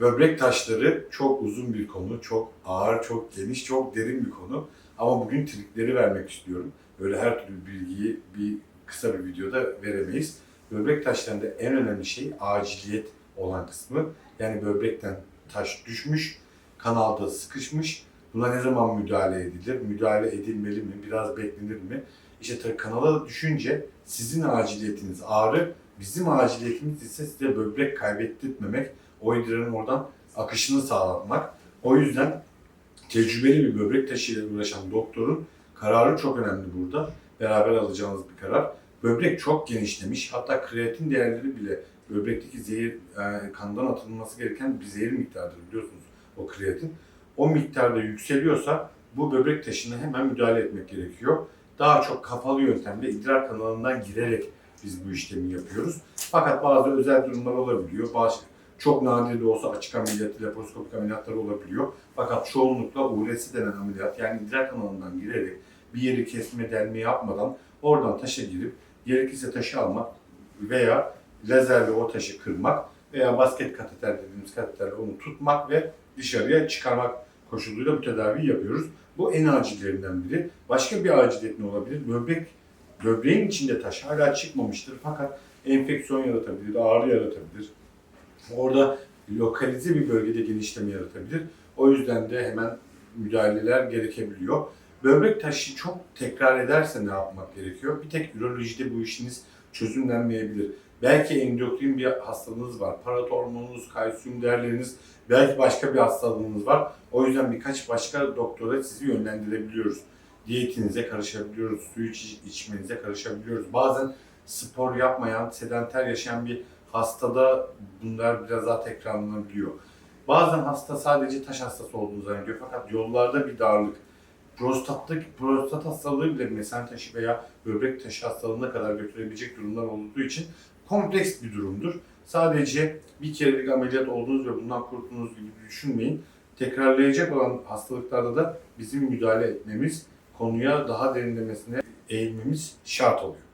Böbrek taşları çok uzun bir konu, çok ağır, çok geniş, çok derin bir konu. Ama bugün trikleri vermek istiyorum. Böyle her türlü bilgiyi bir kısa bir videoda veremeyiz. Böbrek taşlarında en önemli şey aciliyet olan kısmı. Yani böbrekten taş düşmüş, kanalda sıkışmış. Buna ne zaman müdahale edilir? Müdahale edilmeli mi? Biraz beklenir mi? İşte kanala düşünce sizin aciliyetiniz ağrı, bizim aciliyetimiz ise size böbrek kaybettirmemek, o idrarın oradan akışını sağlatmak. O yüzden tecrübeli bir böbrek taşıyla uğraşan doktorun kararı çok önemli burada. Beraber alacağınız bir karar. Böbrek çok genişlemiş. Hatta kreatin değerleri bile böbrekteki zehir, e, kandan atılması gereken bir zehir miktarıdır biliyorsunuz o kreatin. O miktarda yükseliyorsa bu böbrek taşına hemen müdahale etmek gerekiyor. Daha çok kapalı yöntemle idrar kanalından girerek biz bu işlemi yapıyoruz. Fakat bazı özel durumlar olabiliyor. Bazı çok nadir de olsa açık ameliyat, laparoskopik ameliyatlar olabiliyor. Fakat çoğunlukla URS'i denen ameliyat yani idrar kanalından girerek bir yeri kesme, delme yapmadan oradan taşa girip gerekirse taşı almak veya lazerle o taşı kırmak veya basket kateter dediğimiz kateterle onu tutmak ve dışarıya çıkarmak koşuluyla bu tedaviyi yapıyoruz. Bu en acillerinden biri. Başka bir aciliyet ne olabilir? Böbrek, böbreğin içinde taş hala çıkmamıştır fakat enfeksiyon yaratabilir, ağrı yaratabilir. Orada lokalize bir bölgede genişleme yaratabilir. O yüzden de hemen müdahaleler gerekebiliyor. Böbrek taşı çok tekrar ederse ne yapmak gerekiyor? Bir tek ürolojide bu işiniz çözümlenmeyebilir. Belki endokrin bir hastalığınız var, paratormonunuz, kalsiyum değerleriniz, belki başka bir hastalığınız var. O yüzden birkaç başka doktora sizi yönlendirebiliyoruz. Diyetinize karışabiliyoruz, su iç, içmenize karışabiliyoruz. Bazen spor yapmayan, sedanter yaşayan bir hastada bunlar biraz daha tekrarlanabiliyor. Bazen hasta sadece taş hastası olduğunu zannediyor fakat yollarda bir darlık, prostatlık, prostat hastalığı bile mesen taşı veya böbrek taşı hastalığına kadar götürebilecek durumlar olduğu için kompleks bir durumdur. Sadece bir kerelik ameliyat olduğunuz ve bundan kurtulduğunuz gibi düşünmeyin. Tekrarlayacak olan hastalıklarda da bizim müdahale etmemiz, konuya daha derinlemesine eğilmemiz şart oluyor.